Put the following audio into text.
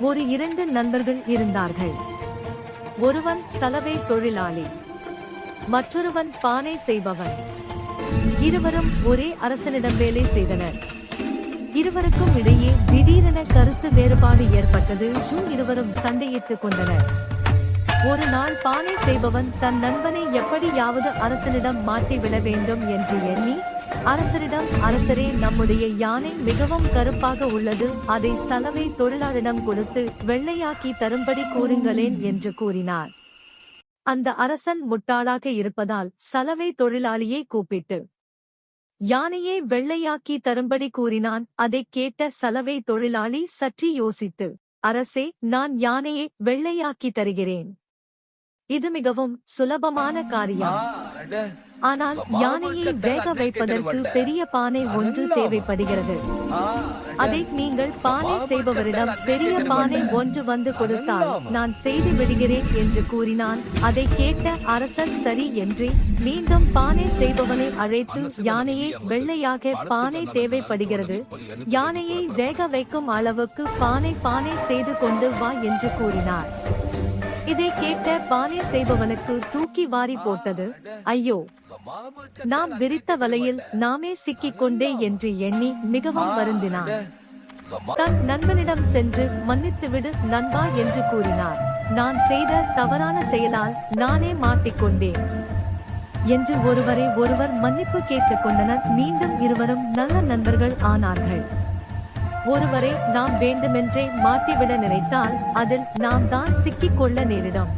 ஒரு இரண்டு நண்பர்கள் இருந்தார்கள். ஒருவன் சலவை தொழிலாளி மற்றொருவன் பானை செய்பவன். இருவரும் ஒரே அரசனிடம் வேலை செய்தனர். இருவருக்கும் இடையே திடீரென கருத்து வேறுபாடு ஏற்பட்டது. இருவரும் சண்டையிட்டுக் கொண்டனர். ஒரு நாள் பானை செய்பவன் தன் நண்பனை எப்படியாவது அரசனிடம் மாற்றிவிட வேண்டும் என்று எண்ணி அரசரிடம் அரசரே நம்முடைய யானை மிகவும் கருப்பாக உள்ளது. அதை சலவை தொழிலாளிடம் கொடுத்து வெள்ளையாக்கி தரும்படி கூறுங்களேன் என்று கூறினார். அந்த அரசன் முட்டாளாக இருப்பதால் சலவை தொழிலாளியை கூப்பிட்டு யானையை வெள்ளையாக்கி தரும்படி கூறினான் அதைக் கேட்ட சலவை தொழிலாளி சற்று யோசித்து அரசே நான் யானையை வெள்ளையாக்கி தருகிறேன். இது மிகவும் சுலபமான காரியம். ஆனால் யானையை வேக வைப்பதற்கு பெரிய பானை ஒன்று தேவைப்படுகிறது. அதை நீங்கள் பானை செய்பவரிடம் பெரிய பானை ஒன்று வந்து கொடுத்தால் நான் செய்து விடுகிறேன் என்று கூறினான். அதை கேட்ட அரசர் சரி என்று மீண்டும் பானை செய்பவனை அழைத்து யானையை வெள்ளையாக பானை தேவைப்படுகிறது. யானையை வேக வைக்கும் அளவுக்கு பானை பானை செய்து கொண்டு வா என்று கூறினார். இதை கேட்ட பானை செய்பவனுக்கு தூக்கி வாரி போட்டது ஐயோ நாம் விரித்த வலையில் நாமே சிக்கிக் கொண்டே என்று எண்ணி மிகவும் வருந்தினான். தன் நண்பனிடம் சென்று மன்னித்துவிடு நண்பா என்று கூறினார். நான் செய்த தவறான செயலால் நானே மாட்டிக்கொண்டேன் என்று ஒருவரை ஒருவர் மன்னிப்பு கேட்டுக் கொண்டனர் மீண்டும் இருவரும் நல்ல நண்பர்கள் ஆனார்கள். ஒருவரை நாம் வேண்டுமென்றே மாட்டிவிட நினைத்தால் அதில் நாம் தான் சிக்கிக் கொள்ள நேரிடும்.